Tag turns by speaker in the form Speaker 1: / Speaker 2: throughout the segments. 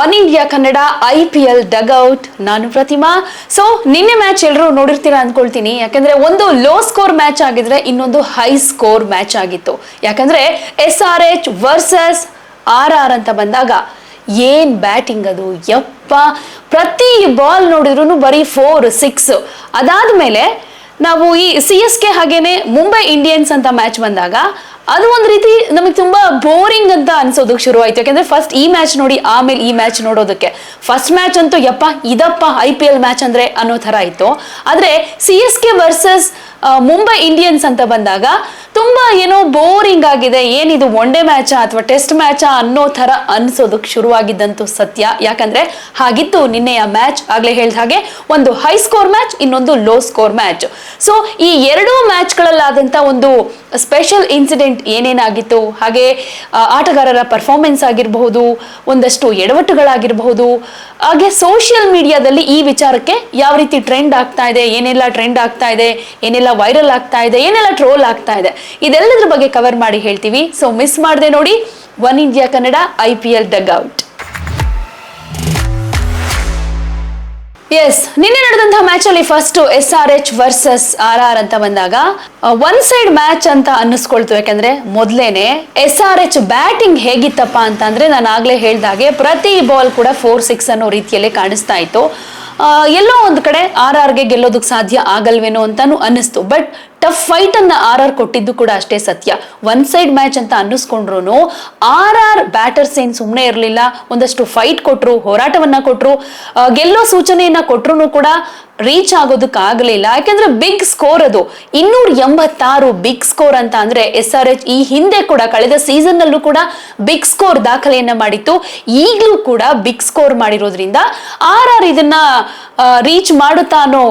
Speaker 1: One India Kannada I P L dugout ನಾನು ಪ್ರತಿಮಾ. So ನಿನ್ನೆ match ಎಲ್ಲರೂ ನೋಡಿರ್ತೀರಾ ಅನ್ಕೊಳ್ತೀನಿ. ಯಾಕಂದ್ರೆ ಒಂದು ಲೋ ಸ್ಕೋರ್ ಮ್ಯಾಚ್ ಆಗಿದ್ರೆ ಇನ್ನೊಂದು ಹೈ ಸ್ಕೋರ್ ಮ್ಯಾಚ್ ಆಗಿತ್ತು. ಯಾಕಂದ್ರೆ S R H versus R R ಅಂತ ಬಂದಾಗ ಏನ್ ಬ್ಯಾಟಿಂಗ್ ಅದು? ಯಪ್ಪ, ಪ್ರತಿ ಬಾಲ್ ನೋಡಿದ್ರು ಬರೀ ಫೋರ್ ಸಿಕ್ಸ್ ಅದಾದ್ಮೇಲೆ ನಾವು ಈ ಸಿ ಎಸ್ ಕೆ ಹಾಗೇನೆ ಮುಂಬೈ ಇಂಡಿಯನ್ಸ್ ಅಂತ ಮ್ಯಾಚ್ ಬಂದಾಗ ಅದು ಒಂದು ರೀತಿ ನಮಗೆ ತುಂಬಾ ಬೋರಿಂಗ್ ಅಂತ ಅನ್ಸೋದಕ್ಕೆ ಶುರು ಆಯ್ತು ಯಾಕಂದ್ರೆ ಫಸ್ಟ್ ಈ ಮ್ಯಾಚ್ ನೋಡಿ, ಆಮೇಲೆ ಈ ಮ್ಯಾಚ್ ನೋಡೋದಕ್ಕೆ. ಫಸ್ಟ್ ಮ್ಯಾಚ್ ಅಂತೂ ಯಪ್ಪ, ಇದಪ್ಪ ಐ ಪಿ ಎಲ್ ಮ್ಯಾಚ್ ಅಂದ್ರೆ ಅನ್ನೋ ತರ ಇತ್ತು. ಆದ್ರೆ C S K versus Mumbai Indians ಅಂತ ಬಂದಾಗ ತುಂಬಾ ಏನೋ ಬೋರಿಂಗ್ ಆಗಿದೆ. ಏನಿದು ಒನ್ ಡೇ ಮ್ಯಾಚಾ ಅಥವಾ ಟೆಸ್ಟ್ ಮ್ಯಾಚಾ ಅನ್ನೋ ತರ ಅನ್ಸೋದಕ್ಕೆ ಶುರುವಾಗಿದ್ದಂತೂ ಸತ್ಯ. ಯಾಕಂದ್ರೆ ಹಾಗಿತ್ತು ನಿನ್ನೆಯ ಮ್ಯಾಚ್ ಆಗ್ಲೇ ಹೇಳಿದ ಹಾಗೆ ಒಂದು ಹೈ ಸ್ಕೋರ್ ಮ್ಯಾಚ್ ಇನ್ನೊಂದು ಲೋ ಸ್ಕೋರ್ ಮ್ಯಾಚ್ ಸೊ ಈ ಎರಡೂ ಮ್ಯಾಚ್ಗಳಲ್ಲಾದಂಥ ಒಂದು ಸ್ಪೆಷಲ್ ಇನ್ಸಿಡೆಂಟ್ ಏನೇನಾಗಿತ್ತು? ಹಾಗೆ ಆಟಗಾರರ ಪರ್ಫಾರ್ಮೆನ್ಸ್ ಆಗಿರಬಹುದು, ಒಂದಷ್ಟು ಎಡವಟ್ಟುಗಳಾಗಿರಬಹುದು. ಹಾಗೆ ಸೋಷಿಯಲ್ ಮೀಡಿಯಾದಲ್ಲಿ ಈ ವಿಚಾರಕ್ಕೆ ಯಾವ ರೀತಿ ಟ್ರೆಂಡ್ ಆಗ್ತಾ ಇದೆ, ಏನೆಲ್ಲ ಟ್ರೆಂಡ್ ಆಗ್ತಾ ಇದೆ, ಏನೆಲ್ಲ ವೈರಲ್ ಆಗ್ತಾ ಇದೆ, ಏನೆಲ್ಲ ಟ್ರೋಲ್ ಆಗ್ತಾ ಇದೆ, ಇದೆಲ್ಲದ್ರ ಬಗ್ಗೆ ಕವರ್ ಮಾಡಿ ಹೇಳ್ತೀವಿ. ಸೊ ಮಿಸ್ ಮಾಡದೆ ನೋಡಿ one India Kannada I P L dugout S ನಿನ್ನೆ ನಡೆದಂತಹ ಮ್ಯಾಚ್ ಅಲ್ಲಿ first S R H versus R R ಅಂತ ಬಂದಾಗ ಒನ್ ಸೈಡ್ ಮ್ಯಾಚ್ ಅಂತ ಅನ್ನಿಸ್ಕೊಳ್ತು. ಯಾಕಂದ್ರೆ ಮೊದ್ಲೇನೆ ಎಸ್ ಆರ್ ಎಚ್ ಬ್ಯಾಟಿಂಗ್ ಹೇಗಿತ್ತಪ್ಪ ಅಂತ ಅಂದ್ರೆ ನಾನು ಆಗ್ಲೇ ಹೇಳ್ದಾಗೆ ಪ್ರತಿ ಬಾಲ್ ಕೂಡ ಫೋರ್ ಸಿಕ್ಸ್ ಅನ್ನೋ ರೀತಿಯಲ್ಲಿ ಕಾಣಿಸ್ತಾ ಇತ್ತು. ಎಲ್ಲೋ ಒಂದ್ ಕಡೆ ಆರ್ ಆರ್ಗೆ ಗೆಲ್ಲೋದಕ್ಕೆ ಸಾಧ್ಯ ಆಗಲ್ವೇನೋ ಅಂತಾನು ಅನ್ನಿಸ್ತು. ಬಟ್ ಟಫ್ ಫೈಟ್ ಅನ್ನ ಆರ್ ಆರ್ ಕೊಟ್ಟಿದ್ದು ಕೂಡ ಅಷ್ಟೇ ಸತ್ಯ. ಒನ್ ಸೈಡ್ ಮ್ಯಾಚ್ ಅಂತ ಅನ್ನಿಸ್ಕೊಂಡ್ರು ಆರ್ ಆರ್ ಬ್ಯಾಟರ್ಸ್ ಏನ್ ಸುಮ್ಮನೆ ಇರಲಿಲ್ಲ. ಒಂದಷ್ಟು ಫೈಟ್ ಕೊಟ್ಟರು ಹೋರಾಟವನ್ನ ಕೊಟ್ಟರು ಗೆಲ್ಲೋ ಸೂಚನೆಯನ್ನ ಕೊಟ್ರು ಕೂಡ ರೀಚ್ ಆಗೋದಕ್ಕೆ ಆಗಲಿಲ್ಲ. ಯಾಕಂದ್ರೆ ಬಿಗ್ ಸ್ಕೋರ್ ಅದು. ಇನ್ನೂರ ಎಂಬತ್ತಾರು ಬಿಗ್ ಸ್ಕೋರ್ ಅಂತ ಅಂದ್ರೆ ಎಸ್ ಆರ್ ಎಚ್ ಈ ಹಿಂದೆ ಕೂಡ ಕಳೆದ ಸೀಸನ್ ನಲ್ಲೂ ಕೂಡ ಬಿಗ್ ಸ್ಕೋರ್ ದಾಖಲೆಯನ್ನ ಮಾಡಿತ್ತು. ಈಗಲೂ ಕೂಡ ಬಿಗ್ ಸ್ಕೋರ್ ಮಾಡಿರೋದ್ರಿಂದ ಆರ್ ಆರ್ ಇದನ್ನ ರೀಚ್ ಮಾಡುತ್ತಾ ಅನ್ನೋ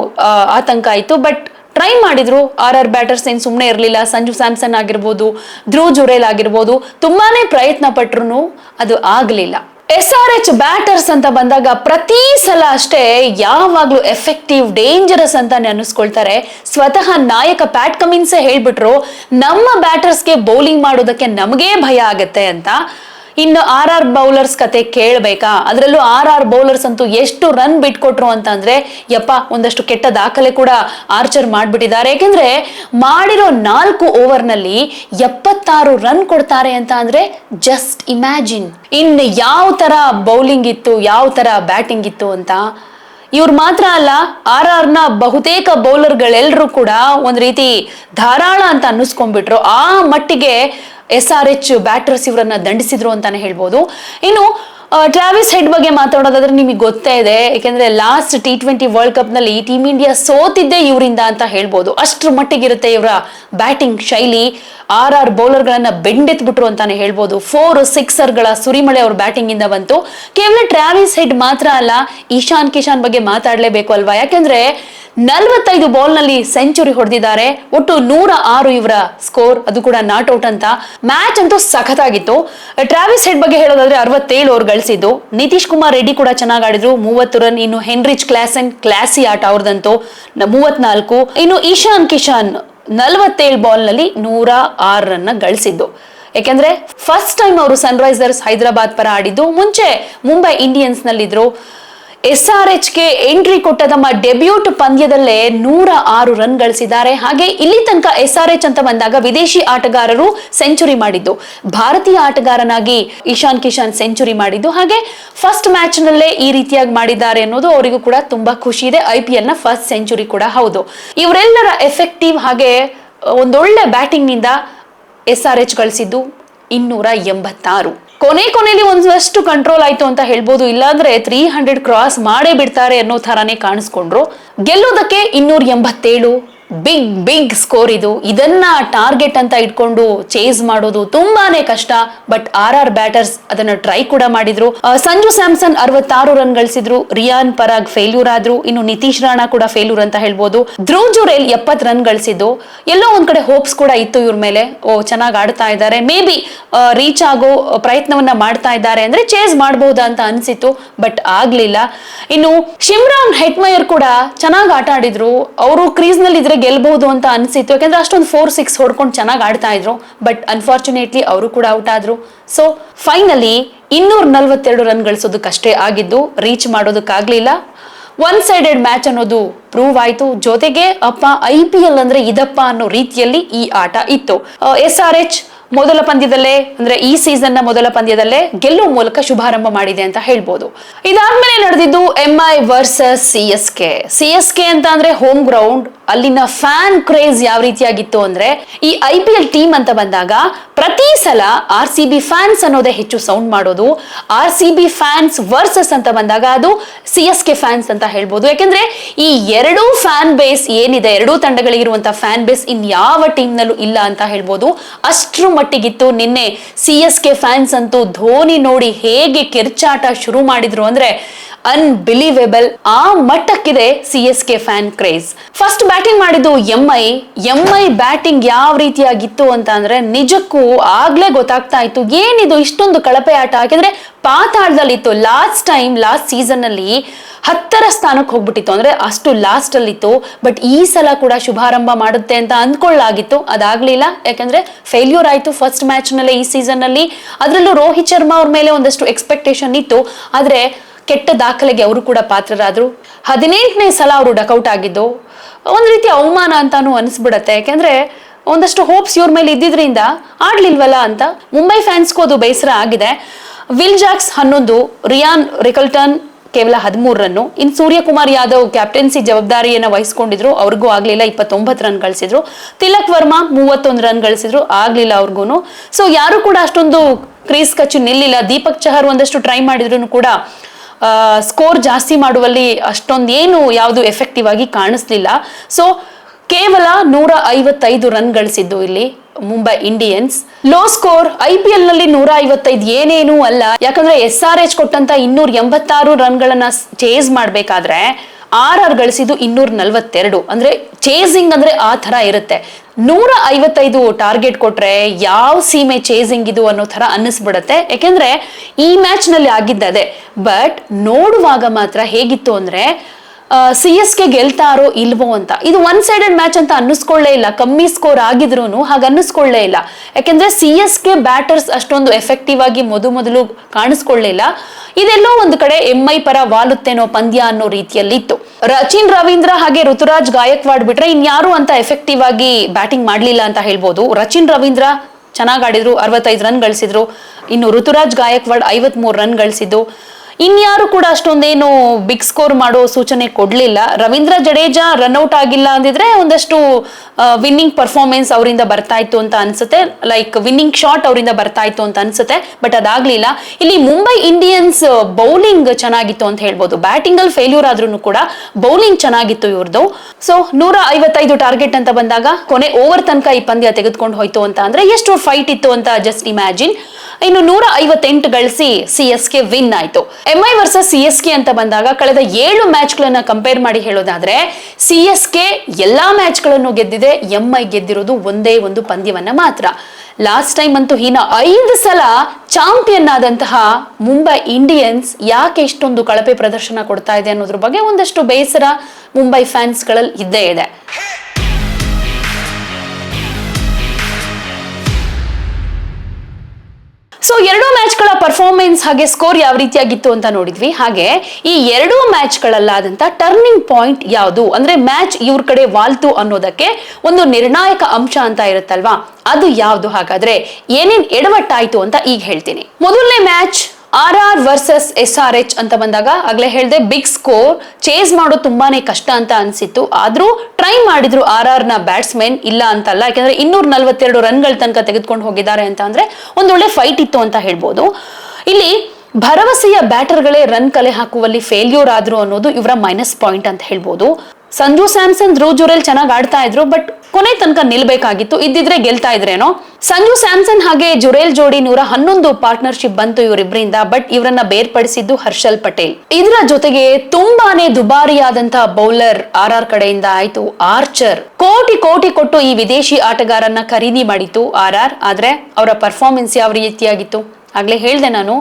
Speaker 1: ಆತಂಕ ಆಯ್ತು. ಬಟ್ ಟ್ರೈ ಮಾಡಿದ್ರು ಆರ್ ಆರ್ ಬ್ಯಾಟರ್ಸ್ ಏನು ಸುಮ್ಮನೆ ಇರಲಿಲ್ಲ. ಸಂಜು ಸ್ಯಾಮ್ಸನ್ ಆಗಿರ್ಬೋದು, ಧ್ರುವ್ ಜುರೇಲ್ ಆಗಿರ್ಬೋದು, ತುಂಬಾನೇ ಪ್ರಯತ್ನ ಪಟ್ರು ಅದು ಆಗಲಿಲ್ಲ. ಎಸ್ ಆರ್ ಎಚ್ ಬ್ಯಾಟರ್ಸ್ ಅಂತ ಬಂದಾಗ ಪ್ರತಿ ಸಲ ಅಷ್ಟೇ ಯಾವಾಗ್ಲೂ ಎಫೆಕ್ಟಿವ್ ಡೇಂಜರಸ್ ಅಂತಾನೆ ಅನಿಸ್ಕೊಳ್ತಾರೆ ಸ್ವತಃ ನಾಯಕ ಪ್ಯಾಟ್ ಕಮಿನ್ಸೇ ಹೇಳ್ಬಿಟ್ರು, ನಮ್ಮ ಬ್ಯಾಟರ್ಸ್ಗೆ ಬೌಲಿಂಗ್ ಮಾಡೋದಕ್ಕೆ ನಮಗೇ ಭಯ ಆಗತ್ತೆ ಅಂತ. ಇನ್ನು ಆರ್ ಆರ್ ಬೌಲರ್ಸ್ ಕತೆ ಕೇಳಬೇಕಾ? ಅದರಲ್ಲೂ ಆರ್ ಆರ್ ಬೌಲರ್ಸ್ ಅಂತೂ ಎಷ್ಟು ರನ್ ಬಿಟ್ಕೊಟ್ರು ಅಂತ ಅಂದ್ರೆ ಯಪ್ಪ, ಒಂದಷ್ಟು ಕೆಟ್ಟ ದಾಖಲೆ ಕೂಡ ಆರ್ಚರ್ ಮಾಡ್ಬಿಟ್ಟಿದ್ದಾರೆ. ಯಾಕೆಂದ್ರೆ ಮಾಡಿರೋ ನಾಲ್ಕು ಓವರ್ನಲ್ಲಿ ಎಪ್ಪತ್ತಾರು ರನ್ ಕೊಡ್ತಾರೆ ಅಂತ ಅಂದ್ರೆ ಜಸ್ಟ್ ಇಮ್ಯಾಜಿನ್ ಇನ್ನು ಯಾವ ತರ ಬೌಲಿಂಗ್ ಇತ್ತು, ಯಾವ ತರ ಬ್ಯಾಟಿಂಗ್ ಇತ್ತು ಅಂತ ಇವ್ರು ಮಾತ್ರ ಅಲ್ಲ, ಆರ್ ಆರ್ನ ಬಹುತೇಕ ಬೌಲರ್ಗಳೆಲ್ಲರೂ ಕೂಡ ಒಂದ್ ರೀತಿ ಧಾರಾಳ ಅಂತ ಅನ್ನಿಸ್ಕೊಂಡ್ಬಿಟ್ರು. ಆ ಮಟ್ಟಿಗೆ ಎಸ್ ಆರ್ ಎಚ್ ಬ್ಯಾಟರ್ಸ್ ಇವರನ್ನ ದಂಡಿಸಿದ್ರು ಅಂತಾನೆ ಹೇಳ್ಬೋದು. ಇನ್ನು ಟ್ರಾವಿಸ್ ಹೆಡ್ ಬಗ್ಗೆ ಮಾತಾಡೋದಾದ್ರೆ ನಿಮಗೆ ಗೊತ್ತೇ ಇದೆ ಯಾಕೆಂದ್ರೆ ಲಾಸ್ಟ್ ಟಿ ಟ್ವೆಂಟಿ ವರ್ಲ್ಡ್ ಕಪ್ನಲ್ಲಿ ಟೀಮ್ ಇಂಡಿಯಾ ಸೋತಿದ್ದೇ ಇವರಿಂದ ಅಂತ ಹೇಳ್ಬೋದು. ಅಷ್ಟ್ರ ಮಟ್ಟಿಗಿರುತ್ತೆ ಇವರ ಬ್ಯಾಟಿಂಗ್ ಶೈಲಿ. ಆರ್ ಆರ್ ಬೌಲರ್ಗಳನ್ನ ಬೆಂಡೆತ್ಬಿಟ್ರು ಅಂತಾನೆ ಹೇಳ್ಬೋದು. ಫೋರ್ ಸಿಕ್ಸರ್ಗಳ ಸುರಿಮಳೆ ಅವ್ರ ಬ್ಯಾಟಿಂಗ್ ಇಂದ ಬಂತು. ಕೇವಲ ಟ್ರಾವಿಸ್ ಹೆಡ್ ಮಾತ್ರ ಅಲ್ಲ, ಈಶಾನ್ ಕಿಶಾನ್ ಬಗ್ಗೆ ಮಾತಾಡಲೇಬೇಕು ಅಲ್ವಾ? ಯಾಕಂದ್ರೆ ನಲವತ್ತೈದು ಬಾಲ್ನಲ್ಲಿ ಸೆಂಚುರಿ ಹೊಡೆದಿದ್ದಾರೆ. ಒಟ್ಟು ನೂರ ಆರು ಇವರ ಸ್ಕೋರ್. ಅದು ಕೂಡ ನಾಟ್ ಔಟ್ ಅಂತ. ಮ್ಯಾಚ್ ಅಂತೂ ಸಖತ್ತಾಗಿತ್ತು. ಟ್ರಾವಿಸ್ ಹೆಡ್ ಬಗ್ಗೆ ಹೇಳೋದಾದ್ರೆ ಅರವತ್ತೇಳು ಓವರ್ ಗಳಿಸಿದ್ದು. ನಿತೀಶ್ ಕುಮಾರ್ ರೆಡ್ಡಿ ಕೂಡ ಚೆನ್ನಾಗಿ ಆಡಿದ್ರು. ಮೂವತ್ತು ರನ್, ಇನ್ನು ಹೆನ್ರಿಚ್ ಕ್ಲಾಸನ್ ಕ್ಲಾಸಿ ಆಟ ಅವ್ರದಂತೂ ಮೂವತ್ನಾಲ್ಕು ಇನ್ನು ಈಶಾನ್ ಕಿಶಾನ್ ನಲವತ್ತೇಳು ಬಾಲ್ನಲ್ಲಿ ನೂರ ಆರು ರನ್ ಗಳಿಸಿದ್ದು. ಯಾಕೆಂದ್ರೆ ಫಸ್ಟ್ ಟೈಮ್ ಅವರು ಸನ್ರೈಸರ್ಸ್ ಹೈದರಾಬಾದ್ ಪರ ಆಡಿದ್ದು. ಮುಂಚೆ ಮುಂಬೈ ಇಂಡಿಯನ್ಸ್ ನಲ್ಲಿದ್ರು. ಎಸ್ ಆರ್ ಎಚ್ಗೆ ಎಂಟ್ರಿ ಕೊಟ್ಟ ತಮ್ಮ ಡೆಬ್ಯೂಟ್ ಪಂದ್ಯದಲ್ಲೇ ನೂರ ಆರು ರನ್ ಗಳಿಸಿದ್ದಾರೆ. ಹಾಗೆ ಇಲ್ಲಿ ತನಕ ಎಸ್ ಆರ್ ಎಚ್ ಅಂತ ಬಂದಾಗ ವಿದೇಶಿ ಆಟಗಾರರು ಸೆಂಚುರಿ ಮಾಡಿದ್ದು. ಭಾರತೀಯ ಆಟಗಾರನಾಗಿ ಇಶಾನ್ ಕಿಶಾನ್ ಸೆಂಚುರಿ ಮಾಡಿದ್ದು. ಹಾಗೆ ಫಸ್ಟ್ ಮ್ಯಾಚ್ ನಲ್ಲೇ ಈ ರೀತಿಯಾಗಿ ಮಾಡಿದ್ದಾರೆ ಅನ್ನೋದು ಅವರಿಗೂ ಕೂಡ ತುಂಬಾ ಖುಷಿ ಇದೆ. ಐ ಪಿ ಎಲ್ನ ಫಸ್ಟ್ ಸೆಂಚುರಿ ಕೂಡ ಹೌದು. ಇವರೆಲ್ಲರ ಎಫೆಕ್ಟಿವ್ ಹಾಗೆ ಒಂದೊಳ್ಳೆ ಬ್ಯಾಟಿಂಗ್ನಿಂದ ಎಸ್ ಆರ್ ಎಚ್ ಗಳಿಸಿದ್ದು ಇನ್ನೂರ ಎಂಬತ್ತಾರು. ಕೊನೆ ಕೊನೆಯಲ್ಲಿ ಒಂದಷ್ಟು ಕಂಟ್ರೋಲ್ ಆಯ್ತು ಅಂತ ಹೇಳ್ಬೋದು. ಇಲ್ಲಾಂದ್ರೆ ತ್ರೀ ಹಂಡ್ರೆಡ್ ಕ್ರಾಸ್ ಮಾಡೇ ಬಿಡ್ತಾರೆ ಅನ್ನೋ ಥರಾನೇ ಕಾಣಿಸ್ಕೊಂಡ್ರು. ಗೆಲ್ಲೋದಕ್ಕೆ ಇನ್ನೂರ ಎಂಬತ್ತೇಳು. ಬಿಗ್ ಬಿಗ್ ಸ್ಕೋರ್ ಇದು. ಇದನ್ನ ಟಾರ್ಗೆಟ್ ಅಂತ ಇಟ್ಕೊಂಡು ಚೇಸ್ ಮಾಡೋದು ತುಂಬಾನೇ ಕಷ್ಟ. ಬಟ್ ಆರ್ ಆರ್ ಬ್ಯಾಟರ್ಸ್ ಅದನ್ನ ಟ್ರೈ ಕೂಡ ಮಾಡಿದ್ರು. ಸಂಜು ಸ್ಯಾಮ್ಸನ್ ಅರವತ್ತಾರು ರನ್ ಗಳಿಸಿದ್ರು. ರಿಯಾನ್ ಪರಾಗ್ ಫೇಲ್ಯೂರ್ ಆದ್ರು. ಇನ್ನು ನಿತೀಶ್ ರಾಣಾ ಕೂಡ ಫೇಲ್ಯೂರ್ ಅಂತ ಹೇಳ್ಬೋದು. ಧ್ರುವ್ ಜುರೇಲ್ ಎಪ್ಪತ್ ರನ್ ಗಳಿಸಿದ್ದು. ಎಲ್ಲೋ ಒಂದ್ ಕಡೆ ಹೋಪ್ಸ್ ಕೂಡ ಇತ್ತು ಇವ್ರ ಮೇಲೆ. ಓ, ಚೆನ್ನಾಗಿ ಆಡ್ತಾ ಇದ್ದಾರೆ. ಮೇ ಬಿ ರೀಚ್ ಆಗೋ ಪ್ರಯತ್ನವನ್ನ ಮಾಡ್ತಾ ಇದ್ದಾರೆ ಅಂದ್ರೆ ಚೇಸ್ ಮಾಡಬಹುದಾ ಅಂತ ಅನ್ಸಿತ್ತು. ಬಟ್ ಆಗ್ಲಿಲ್ಲ. ಇನ್ನು ಶಿಮ್ರಾನ್ ಹೆಟ್ಮಯರ್ ಕೂಡ ಚೆನ್ನಾಗಿ ಆಟ ಆಡಿದ್ರು. ಅವರು ಕ್ರೀಸ್ನಲ್ಲಿ ಗೆಲ್ಬಹುದು ಅಂತ ಅನಿಸಿತ್ತು. ಯಾಕಂದ್ರೆ ಅಷ್ಟೊಂದು ಫೋರ್ ಸಿಕ್ಸ್ ಹೊಡ್ಕೊಂಡು ಚೆನ್ನಾಗಿ ಆಡ್ತಾ ಇದ್ರು. ಬಟ್ ಅನ್ಫಾರ್ಚುನೇಟ್ಲಿ ಅವರು ಕೂಡ ಔಟ್ ಆದ್ರು. ಸೊ ಫೈನಲಿ ಇನ್ನೂರ ನಲ್ವತ್ತೆರಡು ರನ್ ಗಳಿಸೋದಕ್ಕಷ್ಟೇ ಆಗಿದ್ದು ರೀಚ್ ಮಾಡೋದಕ್ಕಾಗ್ಲಿಲ್ಲ. ಒನ್ ಸೈಡೆಡ್ ಮ್ಯಾಚ್ ಅನ್ನೋದು ಪ್ರೂವ್ ಆಯ್ತು. ಜೊತೆಗೆ ಅಪ್ಪ ಐ ಪಿ ಎಲ್ ಅಂದ್ರೆ ಇದಪ್ಪ ಅನ್ನೋ ರೀತಿಯಲ್ಲಿ ಈ ಆಟ ಇತ್ತು. ಎಸ್ ಆರ್ ಎಚ್ ಮೊದಲ ಪಂದ್ಯದಲ್ಲೇ, ಅಂದ್ರೆ ಈ ಸೀಸನ್ನ ಮೊದಲ ಪಂದ್ಯದಲ್ಲೇ ಗೆಲ್ಲುವ ಮೂಲಕ ಶುಭಾರಂಭ ಮಾಡಿದೆ ಅಂತ ಹೇಳ್ಬೋದು. ಇದಾದ್ಮೇಲೆ ನಡೆದಿದ್ದು M I versus C S K C S K ಅಂತ ಅಂದ್ರೆ ಹೋಮ್ ಗ್ರೌಂಡ್ ಅಲ್ಲಿನ ಫ್ಯಾನ್ ಕ್ರೇಜ್ ಯಾವ ರೀತಿಯಾಗಿತ್ತು ಅಂದ್ರೆ ಈ ಐ ಪಿ ಎಲ್ ಟೀಮ್ ಅಂತ ಬಂದಾಗ ಪ್ರತಿ ಸಲ ಆರ್ ಸಿ ಬಿ ಫ್ಯಾನ್ಸ್ ಅನ್ನೋದೇ ಹೆಚ್ಚು ಸೌಂಡ್ ಮಾಡೋದು R C B fans versus ಅಂತ ಬಂದಾಗ ಅದು ಸಿ ಎಸ್ ಕೆ ಫ್ಯಾನ್ಸ್ ಅಂತ ಹೇಳ್ಬೋದು. ಯಾಕೆಂದ್ರೆ ಈ ಎರಡೂ ಫ್ಯಾನ್ ಬೇಸ್ ಏನಿದೆ, ಎರಡೂ ತಂಡಗಳಿಗಿರುವಂತಹ ಫ್ಯಾನ್ ಬೇಸ್ ಇನ್ ಯಾವ ಟೀಮ್ ನಲ್ಲೂ ಇಲ್ಲ ಅಂತ ಹೇಳ್ಬೋದು. ಅಷ್ಟ್ರ ಮಟ್ಟಿಗಿತ್ತು. ನಿನ್ನೆ ಸಿ ಎಸ್ ಕೆ ಫ್ಯಾನ್ಸ್ ಅಂತೂ ಧೋನಿ ನೋಡಿ ಹೇಗೆ ಕಿರ್ಚಾಟ ಶುರು ಮಾಡಿದ್ರು ಅಂದ್ರೆ ಅನ್ಬಿಲೀವೇಬಲ್ ಆ ಮಟ್ಟಕ್ಕಿದೆ C S K fan craze first batting ಮಾಡಿದ್ದು ಎಂಐ ಎಂಐ ಬ್ಯಾಟಿಂಗ್ ಯಾವ ರೀತಿಯಾಗಿತ್ತು ಅಂತ ಅಂದ್ರೆ ನಿಜಕ್ಕೂ ಆಗ್ಲೇ ಗೊತ್ತಾಗ್ತಾ ಇತ್ತು. ಏನಿದು ಇಷ್ಟೊಂದು ಕಳಪೆ ಆಟ? ಯಾಕೆಂದ್ರೆ ಪಾತಾಳದಲ್ಲಿತ್ತು. ಲಾಸ್ಟ್ ಟೈಮ್ ಲಾಸ್ಟ್ ಸೀಸನ್ ಅಲ್ಲಿ ಹತ್ತರ ಸ್ಥಾನಕ್ಕೆ ಹೋಗ್ಬಿಟ್ಟಿತ್ತು. ಅಂದ್ರೆ ಅಷ್ಟು ಲಾಸ್ಟ್ ಅಲ್ಲಿತ್ತು. ಬಟ್ ಈ ಸಲ ಕೂಡ ಶುಭಾರಂಭ ಮಾಡುತ್ತೆ ಅಂತ ಅಂದ್ಕೊಳ್ಳಾಗಿತ್ತು. ಅದಾಗ್ಲಿಲ್ಲ. ಯಾಕಂದ್ರೆ ಫೇಲ್ಯೂರ್ ಆಯ್ತು ಫಸ್ಟ್ ಮ್ಯಾಚ್ ನಲ್ಲೇ ಈ ಸೀಸನ್ ಅಲ್ಲಿ. ಅದರಲ್ಲೂ ರೋಹಿತ್ ಶರ್ಮಾ ಅವ್ರ ಮೇಲೆ ಒಂದಷ್ಟು ಎಕ್ಸ್ಪೆಕ್ಟೇಷನ್ ಇತ್ತು. ಆದ್ರೆ ಕೆಟ್ಟ ದಾಖಲೆಗೆ ಅವರು ಕೂಡ ಪಾತ್ರರಾದರು. ಹದಿನೆಂಟನೇ ಸಲ ಅವರು ಡಕೌಟ್ ಆಗಿದ್ದು, ಒಂದು ರೀತಿ ಅವಮಾನ ಅಂತಾನು ಅನಿಸ್ಬಿಡತ್ತೆ. ಯಾಕೆಂದ್ರೆ ಒಂದಷ್ಟು ಹೋಪ್ಸ್ ಇವ್ರ ಮೇಲೆ ಇದ್ದಿದ್ರಿಂದ ಆಡ್ಲಿಲ್ವಲ್ಲ ಅಂತ ಮುಂಬೈ ಫ್ಯಾನ್ಸ್ಗೂ ಅದು ಬೇಸರ ಆಗಿದೆ. ವಿಲ್ ಜಾಕ್ಸ್ ಹನ್ನೊಂದು, ರಿಯಾನ್ ರಿಕಲ್ಟನ್ ಕೇವಲ ಹದಿಮೂರು ರನ್ನು ಇನ್ನು ಸೂರ್ಯಕುಮಾರ್ ಯಾದವ್ ಕ್ಯಾಪ್ಟನ್ಸಿ ಜವಾಬ್ದಾರಿಯನ್ನು ವಹಿಸ್ಕೊಂಡಿದ್ರು, ಅವ್ರಿಗೂ ಆಗಲಿಲ್ಲ. ಇಪ್ಪತ್ತೊಂಬತ್ತು ರನ್ ಗಳಿಸಿದ್ರು. ತಿಲಕ್ ವರ್ಮಾ ಮೂವತ್ತೊಂದು ರನ್ ಗಳಿಸಿದ್ರು, ಆಗಲಿಲ್ಲ ಅವ್ರಿಗೂ ಸೊ ಯಾರು ಕೂಡ ಅಷ್ಟೊಂದು ಕ್ರೀಸ್ ಕಚ್ಚು ನಿಲ್ಲಿಲ್ಲ. ದೀಪಕ್ ಚಹರ್ ಒಂದಷ್ಟು ಟ್ರೈ ಮಾಡಿದ್ರು ಕೂಡ ಸ್ಕೋರ್ ಜಾಸ್ತಿ ಮಾಡುವಲ್ಲಿ ಅಷ್ಟೊಂದೇನು ಯಾವುದು ಎಫೆಕ್ಟಿವ್ ಆಗಿ ಕಾಣಿಸ್ಲಿಲ್ಲ. ಸೊ ಕೇವಲ ನೂರ ಐವತ್ತೈದು ರನ್ ಗಳಿಸಿದ್ದು ಇಲ್ಲಿ Mumbai Indians low score I P ಎಲ್ನಲ್ಲಿ ನೂರ ಐವತ್ತೈದು ಏನೇನೂ ಅಲ್ಲ. ಯಾಕಂದ್ರೆ ಎಸ್ ಆರ್ ಎಚ್ ಕೊಟ್ಟಂತ ಇನ್ನೂರ ಎಂಬತ್ತಾರು ರನ್ಗಳನ್ನ ಚೇಸ್ ಮಾಡ್ಬೇಕಾದ್ರೆ ಆರ್ ಆರ್ ಗಳಿಸಿದ್ದು ಇನ್ನೂರ ನಲ್ವತ್ತೆರಡು. ಅಂದ್ರೆ ಚೇಸಿಂಗ್ ಅಂದ್ರೆ ಆ ತರ ಇರುತ್ತೆ. ನೂರ ಐವತ್ತೈದು ಟಾರ್ಗೆಟ್ ಕೊಟ್ರೆ ಯಾವ ಸೀಮೆ ಚೇಸಿಂಗ್ ಇದು ಅನ್ನೋ ತರ ಅನ್ನಿಸ್ಬಿಡತ್ತೆ. ಯಾಕೆಂದ್ರೆ ಈ ಮ್ಯಾಚ್ನಲ್ಲಿ ಆಗಿದ್ದದೆ ಬಟ್ ನೋಡುವಾಗ ಮಾತ್ರ ಹೇಗಿತ್ತು ಅಂದ್ರೆ ಸಿ ಎಸ್ ಕೆ ಗೆಲ್ತಾರೋ ಇಲ್ವೋ ಅಂತ. ಇದು ಒನ್ ಸೈಡೆಡ್ ಮ್ಯಾಚ್ ಅಂತ ಅನ್ನಿಸ್ಕೊಳ್ಳೇ ಇಲ್ಲ. ಕಮ್ಮಿ ಸ್ಕೋರ್ ಆಗಿದ್ರು ಹಾಗೆ ಅನ್ನಿಸ್ಕೊಳ್ಳೇ ಇಲ್ಲ. ಯಾಕೆಂದ್ರೆ ಸಿ ಎಸ್ ಕೆ ಬ್ಯಾಟರ್ಸ್ ಅಷ್ಟೊಂದು ಎಫೆಕ್ಟಿವ್ ಆಗಿ ಮೊದಲು ಮೊದಲು ಕಾಣಿಸ್ಕೊಳ್ಳಿಲ್ಲ ಇದೆಲ್ಲೋ ಒಂದು ಕಡೆ ಎಂಐ ಪರ ವಾಲುತ್ತೇನೋ ಪಂದ್ಯ ಅನ್ನೋ ರೀತಿಯಲ್ಲಿ ಇತ್ತು ರಚಿನ್ ರವೀಂದ್ರ ಹಾಗೆ ಋತುರಾಜ್ ಗಾಯಕ್ವಾಡ್ ಬಿಟ್ರೆ ಇನ್ಯಾರು ಅಂತ ಎಫೆಕ್ಟಿವ್ ಆಗಿ ಬ್ಯಾಟಿಂಗ್ ಮಾಡಲಿಲ್ಲ ಅಂತ ಹೇಳ್ಬೋದು. ರಚಿನ್ ರವೀಂದ್ರ ಚೆನ್ನಾಗಿ ಆಡಿದ್ರು, ಅರವತ್ತೈದು ರನ್ ಗಳಿಸಿದ್ರು. ಇನ್ನು ಋತುರಾಜ್ ಗಾಯಕ್ವಾಡ್ ಐವತ್ಮೂರು ರನ್ ಗಳಿಸಿದ್ದು. ಇನ್ಯಾರು ಕೂಡ ಅಷ್ಟೊಂದೇನು ಬಿಗ್ ಸ್ಕೋರ್ ಮಾಡೋ ಸೂಚನೆ ಕೊಡ್ಲಿಲ್ಲ. ರವೀಂದ್ರ ಜಡೇಜಾ ರನ್ಔಟ್ ಆಗಿಲ್ಲ ಅಂದಿದ್ರೆ ಒಂದಷ್ಟು ವಿನ್ನಿಂಗ್ ಪರ್ಫಾರ್ಮೆನ್ಸ್ ಅವರಿಂದ ಬರ್ತಾ ಇತ್ತು ಅಂತ ಅನ್ಸುತ್ತೆ. ಲೈಕ್ ವಿನ್ನಿಂಗ್ ಶಾಟ್ ಅವರಿಂದ ಬರ್ತಾ ಇತ್ತು ಅಂತ ಅನ್ಸುತ್ತೆ ಬಟ್ ಅದಾಗ್ಲಿಲ್ಲ. ಇಲ್ಲಿ ಮುಂಬೈ ಇಂಡಿಯನ್ಸ್ ಬೌಲಿಂಗ್ ಚೆನ್ನಾಗಿತ್ತು ಅಂತ ಹೇಳ್ಬೋದು. ಬ್ಯಾಟಿಂಗ್ ಅಲ್ಲಿ ಫೇಲ್ಯೂರ್ ಆದ್ರೂ ಕೂಡ ಬೌಲಿಂಗ್ ಚೆನ್ನಾಗಿತ್ತು ಇವ್ರದ್ದು ಸೊ ನೂರ ಐವತ್ತೈದು ಟಾರ್ಗೆಟ್ ಅಂತ ಬಂದಾಗ ಕೊನೆ ಓವರ್ ತನಕ ಈ ಪಂದ್ಯ ತೆಗೆದುಕೊಂಡು ಹೋಯ್ತು ಅಂತ ಅಂದ್ರೆ ಎಷ್ಟು ಫೈಟ್ ಇತ್ತು ಅಂತ ಜಸ್ಟ್ ಇಮ್ಯಾಜಿನ್ ಇನ್ನು ನೂರ ಐವತ್ತೆಂಟು ಗಳಿಸಿ ಸಿ ಎಸ್ ಕೆ ವಿನ್ ಆಯ್ತು. M I versus C S K ಅಂತ ಬಂದಾಗ ಕಳೆದ ಏಳು ಮ್ಯಾಚ್ ಗಳನ್ನ ಕಂಪೇರ್ ಮಾಡಿ ಹೇಳೋದಾದ್ರೆ ಸಿ ಎಸ್ ಕೆ ಎಲ್ಲಾ ಮ್ಯಾಚ್ಗಳನ್ನು ಗೆದ್ದಿದೆ ಎಂಐ ಗೆದ್ದಿರೋದು ಒಂದೇ ಒಂದು ಪಂದ್ಯವನ್ನ ಮಾತ್ರ. ಲಾಸ್ಟ್ ಟೈಮ್ ಅಂತೂ ಹೀನ ಐದು ಸಲ ಚಾಂಪಿಯನ್ ಆದಂತಹ ಮುಂಬೈ ಇಂಡಿಯನ್ಸ್ ಯಾಕೆ ಇಷ್ಟೊಂದು ಕಳಪೆ ಪ್ರದರ್ಶನ ಕೊಡ್ತಾ ಇದೆ ಅನ್ನೋದ್ರ ಬಗ್ಗೆ ಒಂದಷ್ಟು ಬೇಸರ ಮುಂಬೈ ಫ್ಯಾನ್ಸ್ಗಳಲ್ಲಿ ಇದ್ದೇ ಇದೆ. ಸೊ ಎರಡೂ ಮ್ಯಾಚ್ಗಳ ಪರ್ಫಾರ್ಮೆನ್ಸ್ ಹಾಗೆ ಸ್ಕೋರ್ ಯಾವ ರೀತಿಯಾಗಿತ್ತು ಅಂತ ನೋಡಿದ್ವಿ. ಹಾಗೆ ಈ ಎರಡೂ ಮ್ಯಾಚ್ಗಳಲ್ಲಾದಂಥ ಟರ್ನಿಂಗ್ ಪಾಯಿಂಟ್ ಯಾವುದು? ಅಂದ್ರೆ ಮ್ಯಾಚ್ ಇವ್ರ ಕಡೆ ವಾಲ್ತು ಅನ್ನೋದಕ್ಕೆ ಒಂದು ನಿರ್ಣಾಯಕ ಅಂಶ ಅಂತ ಇರುತ್ತಲ್ವಾ? ಅದು ಯಾವುದು ಹಾಗಾದ್ರೆ ಏನೇನ್ ಎಡವಟ್ಟಾಯ್ತು ಅಂತ ಈಗ ಹೇಳ್ತೀನಿ. ಮೊದಲನೇ match R R versus S R H ಅಂತ ಬಂದಾಗ ಆಗ್ಲೇ ಹೇಳ್ದೆ, ಬಿಗ್ ಸ್ಕೋರ್ ಚೇಸ್ ಮಾಡೋದು ತುಂಬಾನೇ ಕಷ್ಟ ಅಂತ ಅನ್ಸಿತ್ತು. ಆದ್ರೂ ಟ್ರೈ ಮಾಡಿದ್ರು ಆರ್ ಆರ್ನ ಬ್ಯಾಟ್ಸ್ಮನ್ ಇಲ್ಲ ಅಂತಲ್ಲ, ಯಾಕಂದ್ರೆ ಇನ್ನೂರ ನಲ್ವತ್ತೆರಡು ರನ್ಗಳ ತನಕ ತೆಗೆದುಕೊಂಡು ಹೋಗಿದ್ದಾರೆ ಅಂತ ಅಂದ್ರೆ ಒಂದೊಳ್ಳೆ ಫೈಟ್ ಇತ್ತು ಅಂತ ಹೇಳ್ಬೋದು. ಇಲ್ಲಿ ಭರವಸೆಯ ಬ್ಯಾಟರ್ಗಳೇ ರನ್ ಕಲೆ ಹಾಕುವಲ್ಲಿ ಫೇಲ್ಯೂರ್ ಆದ್ರು ಅನ್ನೋದು ಇವರ ಮೈನಸ್ ಪಾಯಿಂಟ್ ಅಂತ ಹೇಳ್ಬೋದು. ಸಂಜು ಸ್ಯಾಮ್ಸನ್, ಧ್ರುವ್ ಜುರೇಲ್ ಚೆನ್ನಾಗಿ ಆಡ್ತಾ ಇದ್ರು, ಬಟ್ ಕೊನೆ ತನಕ ನಿಲ್ಬೇಕಾಗಿತ್ತು. ಇದ್ದಿದ್ರೆ ಗೆಲ್ತಾ ಇದ್ರೇನೋ? ಸಂಜು ಸ್ಯಾಮ್ಸನ್ ಹಾಗೆ ಜುರೇಲ್ ಜೋಡಿ ನೂರ ಹನ್ನೊಂದು ಪಾರ್ಟ್ನರ್ಶಿಪ್ ಬಂತು ಇವರಿಬ್ಬರಿಂದ ಬಟ್ ಇವರನ್ನ ಬೇರ್ಪಡಿಸಿದ್ದು ಹರ್ಷಲ್ ಪಟೇಲ್. ಇದರ ಜೊತೆಗೆ ತುಂಬಾನೇ ದುಬಾರಿಯಾದಂತಹ ಬೌಲರ್ ಆರ್ ಆರ್ ಕಡೆಯಿಂದ ಆಯ್ತು ಆರ್ಚರ್. ಕೋಟಿ ಕೋಟಿ ಕೊಟ್ಟು ಈ ವಿದೇಶಿ ಆಟಗಾರನ್ನ ಖರೀದಿ ಮಾಡಿತ್ತು ಆರ್ ಆರ್, ಆದ್ರೆ ಅವರ ಪರ್ಫಾರ್ಮೆನ್ಸ್ ಯಾವ ರೀತಿಯಾಗಿತ್ತು? ಆಗ್ಲೇ ಹೇಳ್ದೆ ನಾನು,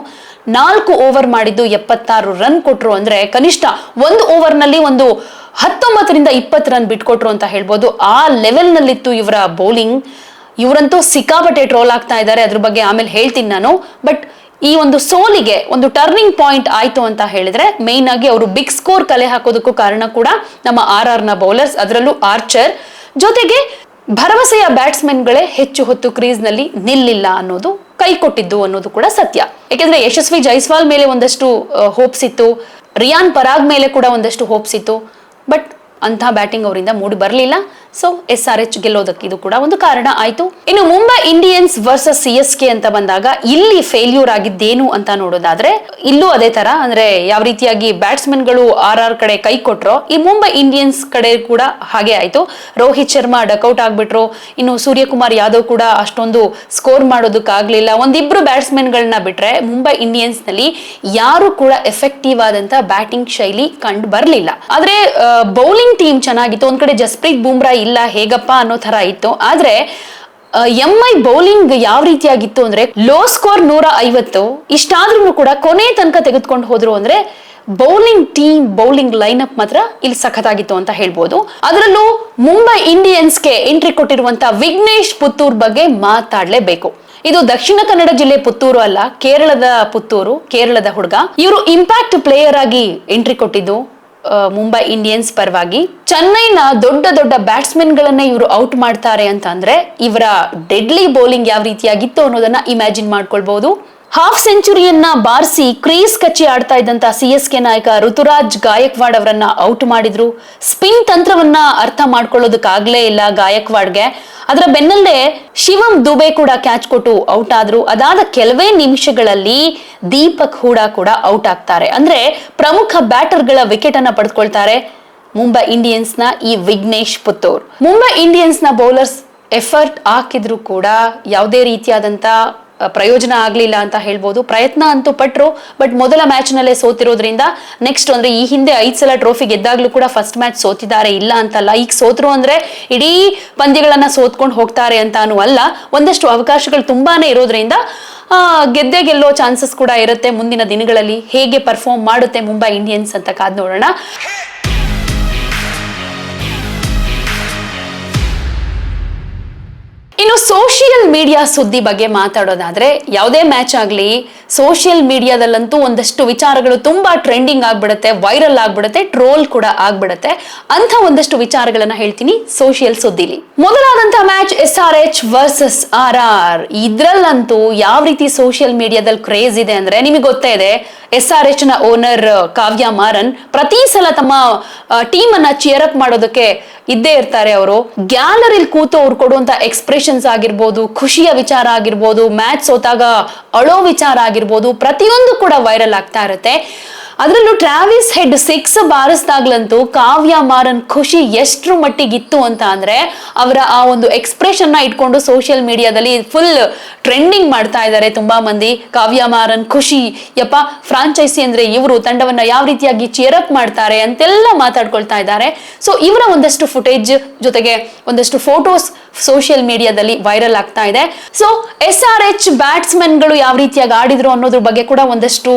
Speaker 1: ನಾಲ್ಕು ಓವರ್ ಮಾಡಿದ್ದು ಎಪ್ಪತ್ತಾರು ರನ್ ಕೊಟ್ರು ಅಂದ್ರೆ ಕನಿಷ್ಠ ಒಂದು ಓವರ್ನಲ್ಲಿ ಒಂದು ಹತ್ತೊಂಬತ್ತರಿಂದ ಇಪ್ಪತ್ತು ರನ್ ಬಿಟ್ಕೊಟ್ರು ಅಂತ ಹೇಳ್ಬೋದು. ಆ ಲೆವೆಲ್ನಲ್ಲಿತ್ತು ಇವರ ಬೌಲಿಂಗ್ ಇವರಂತೂ ಸಿಕ್ಕಾಪಟ್ಟೆ ಟ್ರೋಲ್ ಆಗ್ತಾ ಇದ್ದಾರೆ. ಅದ್ರ ಬಗ್ಗೆ ಆಮೇಲೆ ಹೇಳ್ತೀನಿ ನಾನು. ಬಟ್ ಈ ಒಂದು ಸೋಲಿಗೆ ಒಂದು ಟರ್ನಿಂಗ್ ಪಾಯಿಂಟ್ ಆಯ್ತು ಅಂತ ಹೇಳಿದ್ರೆ ಮೇನ್ ಆಗಿ ಅವರು ಬಿಗ್ ಸ್ಕೋರ್ ಕಲೆ ಹಾಕೋದಕ್ಕೂ ಕಾರಣ ಕೂಡ ನಮ್ಮ ಆರ್ ಆರ್ನ ಬೌಲರ್ಸ್ ಅದರಲ್ಲೂ ಆರ್ಚರ್ ಜೊತೆಗೆ ಭರವಸೆಯ ಬ್ಯಾಟ್ಸ್ಮನ್ಗಳೇ ಹೆಚ್ಚು ಹೊತ್ತು ಕ್ರೀಸ್ನಲ್ಲಿ ನಿಲ್ಲಿಲ್ಲ ಅನ್ನೋದು, ಕೈ ಕೊಟ್ಟಿದ್ದು ಅನ್ನೋದು ಕೂಡ ಸತ್ಯ. ಯಾಕೆಂದ್ರೆ ಯಶಸ್ವಿ ಜೈಸ್ವಾಲ್ ಮೇಲೆ ಒಂದಷ್ಟು ಹೋಪ್ಸ್ ಇತ್ತು. ರಿಯಾನ್ ಪರಾಗ್ ಮೇಲೆ ಕೂಡ ಒಂದಷ್ಟು ಹೋಪ್ಸ್ ಇತ್ತು. ಬಟ್ ಅಂತಹ ಬ್ಯಾಟಿಂಗ್ ಅವರಿಂದ ಮೂಡಿ ಬರಲಿಲ್ಲ. ಸೊ ಎಸ್ ಆರ್ ಎಚ್ ಗೆಲ್ಲೋದಕ್ಕೆ ಇದು ಕೂಡ ಒಂದು ಕಾರಣ ಆಯ್ತು. ಇನ್ನು Mumbai Indians versus C S K ಅಂತ ಬಂದಾಗ ಇಲ್ಲಿ ಫೇಲ್ಯೂರ್ ಆಗಿದ್ದೇನು ಅಂತ ನೋಡೋದಾದ್ರೆ, ಇಲ್ಲೂ ಅದೇ ತರ, ಅಂದ್ರೆ ಯಾವ ರೀತಿಯಾಗಿ ಬ್ಯಾಟ್ಸ್ಮನ್ಗಳು ಆರ್ ಆರ್ ಕಡೆ ಕೈ ಕೊಟ್ರೋ, ಈ ಮುಂಬೈ ಇಂಡಿಯನ್ಸ್ ಕಡೆ ಕೂಡ ಹಾಗೆ ಆಯ್ತು. ರೋಹಿತ್ ಶರ್ಮಾ ಡಕೌಟ್ ಆಗ್ಬಿಟ್ರು. ಇನ್ನು ಸೂರ್ಯಕುಮಾರ್ ಯಾದವ್ ಕೂಡ ಅಷ್ಟೊಂದು ಸ್ಕೋರ್ ಮಾಡೋದಕ್ಕಾಗ್ಲಿಲ್ಲ. ಒಂದಿಬ್ರು ಬ್ಯಾಟ್ಸ್ಮನ್ಗಳನ್ನ ಬಿಟ್ರೆ ಮುಂಬೈ ಇಂಡಿಯನ್ಸ್ನಲ್ಲಿ ಯಾರು ಕೂಡ ಎಫೆಕ್ಟಿವ್ ಆದಂತ ಬ್ಯಾಟಿಂಗ್ ಶೈಲಿ ಕಂಡು ಬರಲಿಲ್ಲ. ಆದ್ರೆ ಬೌಲಿಂಗ್ ಟೀಮ್ ಚೆನ್ನಾಗಿತ್ತು. ಒಂದ್ ಕಡೆ ಜಸ್ಪ್ರೀತ್ ಬೂಮ್ರಾ ಇಲ್ಲ, ಹೇಗಪ್ಪ ಅನ್ನೋ ತರ ಇತ್ತು. ಆದ್ರೆ ಎಂ ಐ ಬೌಲಿಂಗ್ ಯಾವ ರೀತಿಯಾಗಿತ್ತು ಅಂದ್ರೆ ಲೋ ಸ್ಕೋರ್ ನೂರ ಐವತ್ತು ಇಷ್ಟಾದ್ರೂ ಕೂಡ ಕೊನೆ ತನಕ ತೆಗೆದುಕೊಂಡು ಹೋದ್ರು ಅಂದ್ರೆ bowling team bowling line up ಮಾತ್ರ ಇಲ್ಲಿ ಸಖತ್ತಾಗಿತ್ತು ಅಂತ ಹೇಳ್ಬೋದು. ಅದರಲ್ಲೂ ಮುಂಬೈ ಇಂಡಿಯನ್ಸ್ಗೆ ಎಂಟ್ರಿ ಕೊಟ್ಟಿರುವಂತ ವಿಘ್ನೇಶ್ ಪುತ್ತೂರ್ ಬಗ್ಗೆ ಮಾತಾಡ್ಲೇಬೇಕು. ಇದು ದಕ್ಷಿಣ ಕನ್ನಡ ಜಿಲ್ಲೆ ಪುತ್ತೂರು ಅಲ್ಲ, ಕೇರಳದ ಪುತ್ತೂರು, ಕೇರಳದ ಹುಡುಗ. ಇವರು ಇಂಪ್ಯಾಕ್ಟ್ ಪ್ಲೇಯರ್ ಆಗಿ ಎಂಟ್ರಿ ಕೊಟ್ಟಿದ್ದು. ಮುಂಬೈ ಇಂಡಿಯನ್ಸ್ ಪರವಾಗಿ ಚೆನ್ನೈನ ದೊಡ್ಡ ದೊಡ್ಡ ಬ್ಯಾಟ್ಸ್ಮನ್ ಗಳನ್ನ ಇವರು ಔಟ್ ಮಾಡ್ತಾರೆ ಅಂತ ಅಂದ್ರೆ ಇವರ ಡೆಡ್ಲಿ ಬೌಲಿಂಗ್ ಯಾವ ರೀತಿಯಾಗಿತ್ತು ಅನ್ನೋದನ್ನ ಇಮ್ಯಾಜಿನ್ ಮಾಡ್ಕೊಳ್ಬಹುದು ಹಾಫ್ ಸೆಂಚುರಿಯನ್ನ ಬಾರಿಸಿ ಕ್ರೀಸ್ ಕಚ್ಚಿ ಆಡ್ತಾ ಇದ್ದಂತ ಸಿಎಸ್ಕೆ ನಾಯಕ ಋತುರಾಜ್ ಗಾಯಕ್ವಾಡ್ ಅವರನ್ನ ಔಟ್ ಮಾಡಿದ್ರು. ಸ್ಪಿನ್ ತಂತ್ರವನ್ನ ಅರ್ಥ ಮಾಡ್ಕೊಳ್ಳೋದಕ್ಕಾಗ್ಲೇ ಇಲ್ಲ ಗಾಯಕ್ವಾಡ್ಗೆ. ಅದರ ಬೆನ್ನಲ್ಲೇ ಶಿವಂ ದುಬೆ ಕೂಡ ಕ್ಯಾಚ್ ಕೊಟ್ಟು ಔಟ್ ಆದ್ರು. ಅದಾದ ಕೆಲವೇ ನಿಮಿಷಗಳಲ್ಲಿ ದೀಪಕ್ ಹೂಡಾ ಕೂಡ ಔಟ್ ಆಗ್ತಾರೆ. ಅಂದ್ರೆ ಪ್ರಮುಖ ಬ್ಯಾಟರ್ಗಳ ವಿಕೆಟ್ ಅನ್ನ ಪಡೆದುಕೊಳ್ತಾರೆ ಮುಂಬೈ ಇಂಡಿಯನ್ಸ್ನ ಈ ವಿಘ್ನೇಶ್ ಪುತ್ತೂರ್. ಮುಂಬೈ ಇಂಡಿಯನ್ಸ್ನ ಬೌಲರ್ಸ್ ಎಫರ್ಟ್ ಹಾಕಿದ್ರು ಕೂಡ ಯಾವುದೇ ರೀತಿಯಾದಂತ ಪ್ರಯೋಜನ ಆಗಲಿಲ್ಲ ಅಂತ ಹೇಳ್ಬೋದು. ಪ್ರಯತ್ನ ಅಂತೂ ಪಟ್ರು ಬಟ್ ಮೊದಲ ಮ್ಯಾಚ್ ನಲ್ಲೇ ಸೋತಿರೋದ್ರಿಂದ ನೆಕ್ಸ್ಟ್ ಅಂದ್ರೆ ಈ ಹಿಂದೆ ಐದು ಸಲ ಟ್ರೋಫಿ ಗೆದ್ದಾಗ್ಲೂ ಕೂಡ ಫಸ್ಟ್ ಮ್ಯಾಚ್ ಸೋತಿದ್ದಾರೆ, ಇಲ್ಲ ಅಂತಲ್ಲ. ಈಗ ಸೋತರು ಅಂದ್ರೆ ಇಡೀ ಪಂದ್ಯಗಳನ್ನ ಸೋತ್ಕೊಂಡು ಹೋಗ್ತಾರೆ ಅಂತ ಅಲ್ಲ ಒಂದಷ್ಟು ಅವಕಾಶಗಳು ತುಂಬಾನೇ ಇರೋದ್ರಿಂದ ಗೆದ್ದೆ ಗೆಲ್ಲೋ ಚಾನ್ಸಸ್ ಕೂಡ ಇರುತ್ತೆ ಮುಂದಿನ ದಿನಗಳಲ್ಲಿ. ಹೇಗೆ ಪರ್ಫಾರ್ಮ್ ಮಾಡುತ್ತೆ ಮುಂಬೈ ಇಂಡಿಯನ್ಸ್ ಅಂತ ಕಾದ್ ನೋಡೋಣ. ಇನ್ನು ಸೋಷಿಯಲ್ ಮೀಡಿಯಾ ಸುದ್ದಿ ಬಗ್ಗೆ ಮಾತಾಡೋದಾದ್ರೆ ಯಾವುದೇ ಮ್ಯಾಚ್ ಆಗಲಿ ಸೋಷಿಯಲ್ ಮೀಡಿಯಾದಲ್ಲಂತೂ ಒಂದಷ್ಟು ವಿಚಾರಗಳು ತುಂಬಾ ಟ್ರೆಂಡಿಂಗ್ ಆಗ್ಬಿಡುತ್ತೆ ವೈರಲ್ ಆಗ್ಬಿಡುತ್ತೆ ಟ್ರೋಲ್ ಕೂಡ ಆಗ್ಬಿಡುತ್ತೆ. ಅಂತ ಒಂದಷ್ಟು ವಿಚಾರಗಳನ್ನ ಹೇಳ್ತೀನಿ ಸೋಷಿಯಲ್ ಸುದ್ದಿಲಿ. ಮೊದಲಾದಂತಹ match S R H versus R R ಇದ್ರಲ್ಲಂತೂ ಯಾವ ರೀತಿ ಸೋಷಿಯಲ್ ಮೀಡಿಯಾದಲ್ಲಿ ಕ್ರೇಜ್ ಇದೆ ಅಂದ್ರೆ ನಿಮಗೆ ಗೊತ್ತೇ ಇದೆ. ಎಸ್ ಆರ್ ಎಚ್ನ ಓನರ್ ಕಾವ್ಯ ಮಾರನ್ ಪ್ರತಿ ಸಲ ತಮ್ಮ ಟೀಮ್ ಅನ್ನ ಚಿಯರ್ ಅಪ್ ಮಾಡೋದಕ್ಕೆ ಇದ್ದೇ ಇರ್ತಾರೆ ಅವರು. ಗ್ಯಾಲರಿಲಿ ಕೂತು ಅವ್ರು ಕೊಡುವಂತ ಎಕ್ಸ್ಪ್ರೆಷನ್ಸ್ ಆಗಿರ್ಬೋದು, ಖುಷಿಯ ವಿಚಾರ ಆಗಿರ್ಬೋದು ಮ್ಯಾಚ್ ಸೋತಾಗ ಅಳೋ ವಿಚಾರ ಆಗಿರ್ಬೋದು, ಪ್ರತಿಯೊಂದು ಕೂಡ ವೈರಲ್ ಆಗ್ತಾ ಇರುತ್ತೆ. ಅದರಲ್ಲೂ ಟ್ರಾವಿಸ್ ಹೆಡ್ ಸಿಕ್ಸ್ ಬಾರಿಸಿದಾಗ್ಲಂತೂ ಕಾವ್ಯ ಮಾರನ್ ಖುಷಿ ಎಷ್ಟ್ರ ಮಟ್ಟಿಗಿತ್ತು ಅಂತ ಅಂದ್ರೆ ಅವರ ಆ ಒಂದು ಎಕ್ಸ್ಪ್ರೆಷನ್ನ ಇಟ್ಕೊಂಡು ಸೋಷಿಯಲ್ ಮೀಡಿಯಾದಲ್ಲಿ ಫುಲ್ ಟ್ರೆಂಡಿಂಗ್ ಮಾಡ್ತಾ ಇದ್ದಾರೆ ತುಂಬಾ ಮಂದಿ. ಕಾವ್ಯ ಮಾರನ್ ಖುಷಿ, ಯಪ್ಪ ಫ್ರಾಂಚೈಸಿ ಅಂದ್ರೆ ಇವರು ತಂಡವನ್ನ ಯಾವ ರೀತಿಯಾಗಿ ಚೇರ್ ಅಪ್ ಮಾಡ್ತಾರೆ ಅಂತೆಲ್ಲ ಮಾತಾಡ್ಕೊಳ್ತಾ ಇದ್ದಾರೆ. ಸೊ ಇವರ ಒಂದಷ್ಟು ಫುಟೇಜ್ ಜೊತೆಗೆ ಒಂದಷ್ಟು ಫೋಟೋಸ್ ಸೋಷಿಯಲ್ ಮೀಡಿಯಾದಲ್ಲಿ ವೈರಲ್ ಆಗ್ತಾ ಇದೆ. ಸೊ ಎಸ್ ಆರ್ ಎಚ್ ಬ್ಯಾಟ್ಸ್ಮನ್ಗಳು ಯಾವ ರೀತಿಯಾಗಿ ಆಡಿದ್ರು ಅನ್ನೋದ್ರ ಬಗ್ಗೆ ಕೂಡ ಒಂದಷ್ಟು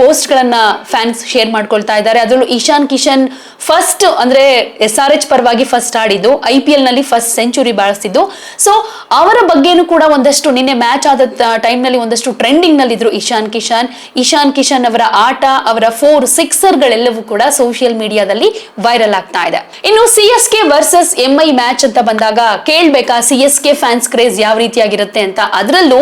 Speaker 1: ಪೋಸ್ಟ್ ಗಳನ್ನ ಫ್ಯಾನ್ಸ್ ಶೇರ್ ಮಾಡ್ಕೊಳ್ತಾ ಇದ್ದಾರೆ. ಅದರಲ್ಲೂ ಇಶಾನ್ ಕಿಶನ್ ಫಸ್ಟ್ ಅಂದ್ರೆ ಎಸ್ ಆರ್ ಎಚ್ ಪರವಾಗಿ ಫಸ್ಟ್ ಆಡಿದ್ದು. ಐ ಪಿ ಎಲ್ನಲ್ಲಿ ಫಸ್ಟ್ ಸೆಂಚುರಿ ಬಾಳಿಸಿದ್ದು ಸೊ ಅವರ ಬಗ್ಗೆನೂ ಕೂಡ ಒಂದಷ್ಟು ನಿನ್ನೆ ಮ್ಯಾಚ್ ಆದ ಟೈಮ್ನಲ್ಲಿ ಒಂದಷ್ಟು ಟ್ರೆಂಡಿಂಗ್ನಲ್ಲಿ ಇದ್ರು ಇಶಾನ್ ಕಿಶನ್. ಇಶಾನ್ ಕಿಶನ್ ಅವರ ಆಟ, ಅವರ ಫೋರ್ ಸಿಕ್ಸರ್ ಗಳೆಲ್ಲವೂ ಕೂಡ ಸೋಷಿಯಲ್ ಮೀಡಿಯಾದಲ್ಲಿ ವೈರಲ್ ಆಗ್ತಾ ಇದೆ. ಇನ್ನು C S K versus M I match ಅಂತ ಬಂದಾಗ ಕೇಳ್ಬೇಕಾ C S K fans craze ಯಾವ ರೀತಿಯಾಗಿರುತ್ತೆ ಅಂತ? ಅದರಲ್ಲೂ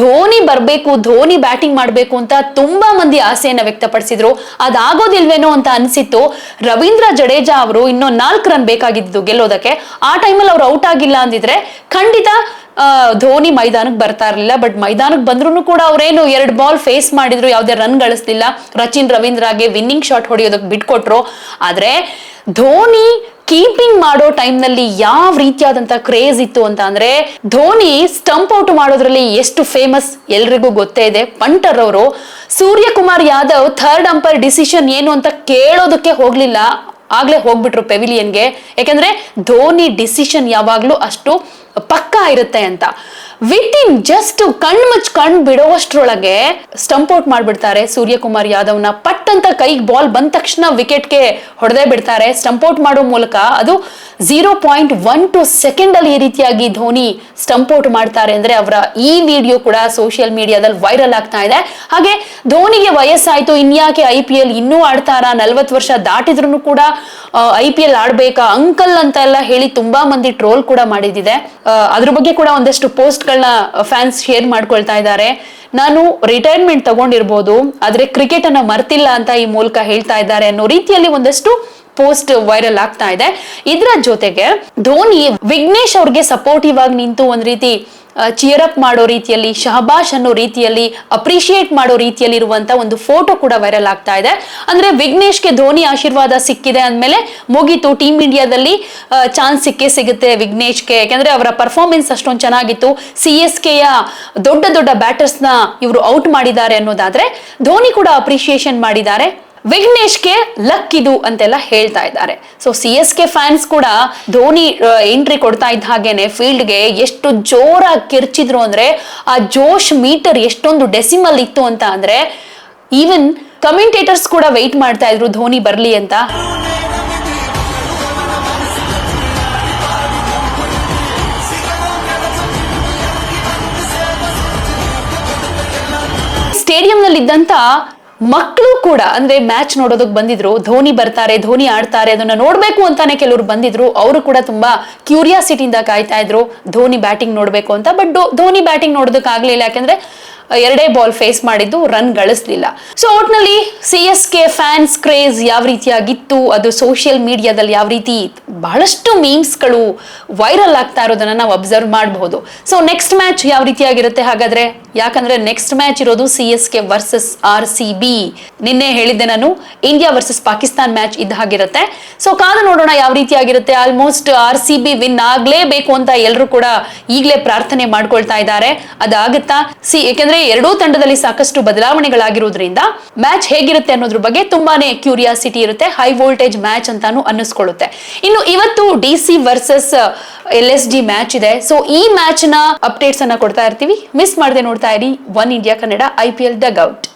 Speaker 1: ಧೋನಿ ಬರಬೇಕು, ಧೋನಿ ಬ್ಯಾಟಿಂಗ್ ಮಾಡಬೇಕು ಅಂತ ತುಂಬಾ ಮಂದಿ ಆಸೆಯನ್ನ ವ್ಯಕ್ತಪಡಿಸಿದ್ರು ಅದಾಗೋದಿಲ್ವೇನೋ ಅಂತ ಅನ್ಸಿತ್ತು. ರವೀಂದ್ರ ಜಡೇಜಾ ಅವರು ಇನ್ನೊಂದು ನಾಲ್ಕು ರನ್ ಬೇಕಾಗಿದ್ದು ಗೆಲ್ಲೋದಕ್ಕೆ. ಆ ಟೈಮಲ್ಲಿ ಅವ್ರು ಔಟ್ ಆಗಿಲ್ಲ ಅಂದಿದ್ರೆ ಖಂಡಿತ ಧೋನಿ ಮೈದಾನಕ್ಕೆ ಬರ್ತಾ ಇರಲಿಲ್ಲ ಬಟ್ ಮೈದಾನಕ್ಕೆ ಬಂದ್ರು ಕೂಡ ಅವರೇನು ಎರಡು ಬಾಲ್ ಫೇಸ್ ಮಾಡಿದ್ರು, ಯಾವುದೇ ರನ್ ಗಳಿಸ್ಲಿಲ್ಲ. ರಚಿನ್ ರವೀಂದ್ರಗೆ ವಿನ್ನಿಂಗ್ ಶಾಟ್ ಹೊಡೆಯೋದಕ್ಕೆ ಬಿಟ್ಕೊಟ್ರು. ಆದ್ರೆ ಧೋನಿ ಕೀಪಿಂಗ್ ಮಾಡೋ ಟೈಮ್ನಲ್ಲಿ ಯಾವ ರೀತಿಯಾದಂತ ಕ್ರೇಜ್ ಇತ್ತು ಅಂತ ಅಂದ್ರೆ, ಧೋನಿ ಸ್ಟಂಪ್ ಔಟ್ ಮಾಡೋದ್ರಲ್ಲಿ ಎಷ್ಟು ಫೇಮಸ್ ಎಲ್ರಿಗೂ ಗೊತ್ತೇ ಇದೆ. ಪಂಟರ್ ಅವರು Suryakumar Yadav third umpire decision ಏನು ಅಂತ ಕೇಳೋದಕ್ಕೆ ಹೋಗ್ಲಿಲ್ಲ. ಆಗ್ಲೇ ಹೋಗ್ಬಿಟ್ರು ಪೆವಿಲಿಯನ್ಗೆ ಯಾಕಂದ್ರೆ ಧೋನಿ ಡಿಸಿಷನ್ ಯಾವಾಗ್ಲೂ ಅಷ್ಟು ಪಕ್ಕಾ ಇರುತ್ತೆ ಅಂತ. ವಿತ್ ಇನ್ ಜಸ್ಟ್ ಕಣ್ ಮುಚ್ ಕಣ್ ಬಿಡೋವಷ್ಟ್ರೊಳಗೆ ಸ್ಟಂಪ್ ಔಟ್ ಮಾಡ್ಬಿಡ್ತಾರೆ ಸೂರ್ಯಕುಮಾರ್ ಯಾದವ್ನ. ಪಟ್ ಅಂತ ಕೈಗೆ ಬಾಲ್ ಬಂದ ತಕ್ಷಣ ವಿಕೆಟ್ಗೆ ಹೊಡೆದೇ ಬಿಡ್ತಾರೆ. ಸ್ಟಂಪ್ ಔಟ್ ಮಾಡೋ ಮೂಲಕ ಅದು zero point one two second ಅಲ್ಲಿ ಈ ರೀತಿಯಾಗಿ ಧೋನಿ ಸ್ಟಂಪ್ ಔಟ್ ಮಾಡ್ತಾರೆ ಅಂದ್ರೆ ಅವರ ಈ ವಿಡಿಯೋ ಕೂಡ ಸೋಷಿಯಲ್ ಮೀಡಿಯಾದಲ್ಲಿ ವೈರಲ್ ಆಗ್ತಾ ಇದೆ. ಹಾಗೆ ಧೋನಿಗೆ ವಯಸ್ಸಾಯ್ತು, ಇನ್ಯಾಕೆ ಐ ಪಿ ಎಲ್ ಇನ್ನೂ ಆಡ್ತಾರಾ, ನಲ್ವತ್ತು ವರ್ಷ ದಾಟಿದ್ರು ಕೂಡ ಐ ಪಿ ಎಲ್ ಆಡ್ಬೇಕಾ, ಅಂಕಲ್ ಅಂತ ಎಲ್ಲ ಹೇಳಿ ತುಂಬಾ ಮಂದಿ ಟ್ರೋಲ್ ಕೂಡ ಮಾಡಿದಿದೆ ಅದ್ರ ಬಗ್ಗೆ ಕೂಡ ಒಂದಷ್ಟು ಪೋಸ್ಟ್ಗಳನ್ನ ಫ್ಯಾನ್ಸ್ ಶೇರ್ ಮಾಡ್ಕೊಳ್ತಾ ಇದ್ದಾರೆ. ನಾನು ರಿಟೈರ್ಮೆಂಟ್ ತಗೊಂಡಿರ್ಬೋದು, ಆದ್ರೆ ಕ್ರಿಕೆಟ್ ಅನ್ನ ಮರ್ತಿಲ್ಲ ಅಂತ ಈ ಮೂಲಕ ಹೇಳ್ತಾ ಇದ್ದಾರೆ ಅನ್ನೋ ರೀತಿಯಲ್ಲಿ ಒಂದಷ್ಟು ಪೋಸ್ಟ್ ವೈರಲ್ ಆಗ್ತಾ ಇದೆ. ಇದರ ಜೊತೆಗೆ ಧೋನಿ, ವಿಘ್ನೇಶ್ ಅವ್ರಿಗೆ ಸಪೋರ್ಟಿವ್ ಆಗಿ ನಿಂತು ಒಂದ್ ರೀತಿ ಚಿಯರ್ ಅಪ್ ಮಾಡೋ ರೀತಿಯಲ್ಲಿ, ಶಹಬಾಷ್ ಅನ್ನೋ ರೀತಿಯಲ್ಲಿ ಅಪ್ರಿಷಿಯೇಟ್ ಮಾಡೋ ರೀತಿಯಲ್ಲಿ ಇರುವಂತ ಒಂದು ಫೋಟೋ ಕೂಡ ವೈರಲ್ ಆಗ್ತಾ ಇದೆ. ಅಂದ್ರೆ ವಿಘ್ನೇಶ್ಗೆ ಧೋನಿ ಆಶೀರ್ವಾದ ಸಿಕ್ಕಿದೆ ಅಂದ್ಮೇಲೆ ಮುಗೀತು. ಟೀಮ್ ಇಂಡಿಯಾದಲ್ಲಿ ಚಾನ್ಸ್ ಸಿಕ್ಕೇ ಸಿಗುತ್ತೆ ವಿಘ್ನೇಶ್ಗೆ. ಯಾಕಂದ್ರೆ ಅವರ ಪರ್ಫಾರ್ಮೆನ್ಸ್ ಅಷ್ಟೊಂದು ಚೆನ್ನಾಗಿತ್ತು. ಸಿ ಎಸ್ ಕೆಯ ದೊಡ್ಡ ದೊಡ್ಡ ನ ಇವರು ಔಟ್ ಮಾಡಿದ್ದಾರೆ ಅನ್ನೋದಾದ್ರೆ, ಧೋನಿ ಕೂಡ ಅಪ್ರಿಷಿಯೇಷನ್ ಮಾಡಿದ್ದಾರೆ. ವಿಘ್ನೇಶ್ಗೆ ಲಕ್ ಇದು ಅಂತೆಲ್ಲ ಹೇಳ್ತಾ ಇದ್ದಾರೆ. So C S K fans ಕೂಡ ಧೋನಿ ಎಂಟ್ರಿ ಕೊಡ್ತಾ ಇದ್ದ ಹಾಗೇನೆ ಫೀಲ್ಡ್ಗೆ ಎಷ್ಟು ಜೋರಾಗಿ ಕಿರ್ಚಿದ್ರು ಅಂದ್ರೆ ಆ ಜೋಶ್ ಮೀಟರ್ ಎಷ್ಟೊಂದು ಡೆಸಿಮಲ್ ಇತ್ತು ಅಂತ ಅಂದ್ರೆ ಈವನ್ ಕಮೆಂಟೇಟರ್ಸ್ ಕೂಡ ವೆಯ್ಟ್ ಮಾಡ್ತಾ ಇದ್ರು ಧೋನಿ ಬರ್ಲಿ ಅಂತ. ಸ್ಟೇಡಿಯಂನಲ್ಲಿದ್ದಂತ ಮಕ್ಕಳು ಕೂಡ, ಅಂದ್ರೆ ಮ್ಯಾಚ್ ನೋಡೋದಕ್ಕೆ ಬಂದಿದ್ರು, ಧೋನಿ ಬರ್ತಾರೆ, ಧೋನಿ ಆಡ್ತಾರೆ ಅದನ್ನ ನೋಡ್ಬೇಕು ಅಂತಾನೆ ಕೆಲವರು ಬಂದಿದ್ರು, ಅವರು ಕೂಡ ತುಂಬಾ ಕ್ಯೂರಿಯಾಸಿಟಿಯಿಂದ ಕಾಯ್ತಾ ಇದ್ರು, ಧೋನಿ ಬ್ಯಾಟಿಂಗ್ ನೋಡ್ಬೇಕು ಅಂತ. ಬಟ್ ಧೋನಿ ಬ್ಯಾಟಿಂಗ್ ನೋಡೋದಕ್ಕೆ ಆಗ್ಲಿಲ್ಲ ಯಾಕಂದ್ರೆ ಎರಡೇ ಬಾಲ್ ಫೇಸ್ ಮಾಡಿದ್ದು ರನ್ ಗಳಿಸಲಿಲ್ಲ. ಸೊ ಒಟ್ನಲ್ಲಿ C S K fans craze ಯಾವ ರೀತಿಯಾಗಿತ್ತು? ಅದು ಸೋಷಿಯಲ್ ಮೀಡಿಯಾದಲ್ಲಿ ಯಾವ ರೀತಿ ಬಹಳಷ್ಟು ಮೀಮ್ಸ್ಗಳು ವೈರಲ್ ಆಗ್ತಾ ಇರೋದನ್ನ ನಾವು ಅಬ್ಸರ್ವ್ ಮಾಡಬಹುದು ಸೊ ನೆಕ್ಸ್ಟ್ ಮ್ಯಾಚ್ ಯಾವ ರೀತಿಯಾಗಿರುತ್ತೆ? ಹಾಗಾದ್ರೆ ಯಾಕಂದ್ರೆ ನೆಕ್ಸ್ಟ್ ಮ್ಯಾಚ್ ಇರೋದು C S K versus R C B ನಿನ್ನೆ ಹೇಳಿದ್ದೆ ನಾನು ಇಂಡಿಯಾ ವರ್ಸಸ್ ಪಾಕಿಸ್ತಾನ್ ಮ್ಯಾಚ್ ಇದ್ದ ಹಾಗಿರುತ್ತೆ. ಸೊ ಕಾದು ನೋಡೋಣ ಯಾವ ರೀತಿಯಾಗಿರುತ್ತೆ. Almost R C B win ಆಗ್ಲೇಬೇಕು ಅಂತ ಎಲ್ಲರೂ ಕೂಡ ಈಗಲೇ ಪ್ರಾರ್ಥನೆ ಮಾಡ್ಕೊಳ್ತಾ ಇದ್ದಾರೆ. ಅದಾಗುತ್ತಾ? ಸಿ ಯಾಕೆಂದ್ರೆ ಎರಡೂ ತಂಡದಲ್ಲಿ ಸಾಕಷ್ಟು ಬದಲಾವಣೆಗಳಾಗಿರುವುದರಿಂದ ಮ್ಯಾಚ್ ಹೇಗಿರುತ್ತೆ ಅನ್ನೋದ್ರ ಬಗ್ಗೆ ತುಂಬಾನೇ ಕ್ಯೂರಿಯಾಸಿಟಿ ಇರುತ್ತೆ, ಹೈ ವೋಲ್ಟೇಜ್ ಮ್ಯಾಚ್ ಅಂತಾನು ಅನ್ನಿಸ್ಕೊಳ್ಳುತ್ತೆ. ಇನ್ನು ಇವತ್ತು D C versus, L S D match ಇದೆ. ಸೊ ಈ ಮ್ಯಾಚ್ನ ಅಪ್ಡೇಟ್ಸ್ ಅನ್ನ ಕೊಡ್ತಾ ಇರ್ತೀವಿ. ಮಿಸ್ ಮಾಡದೆ ನೋಡ್ತಾ ಇರಿ. One India Kannada, I P L dugout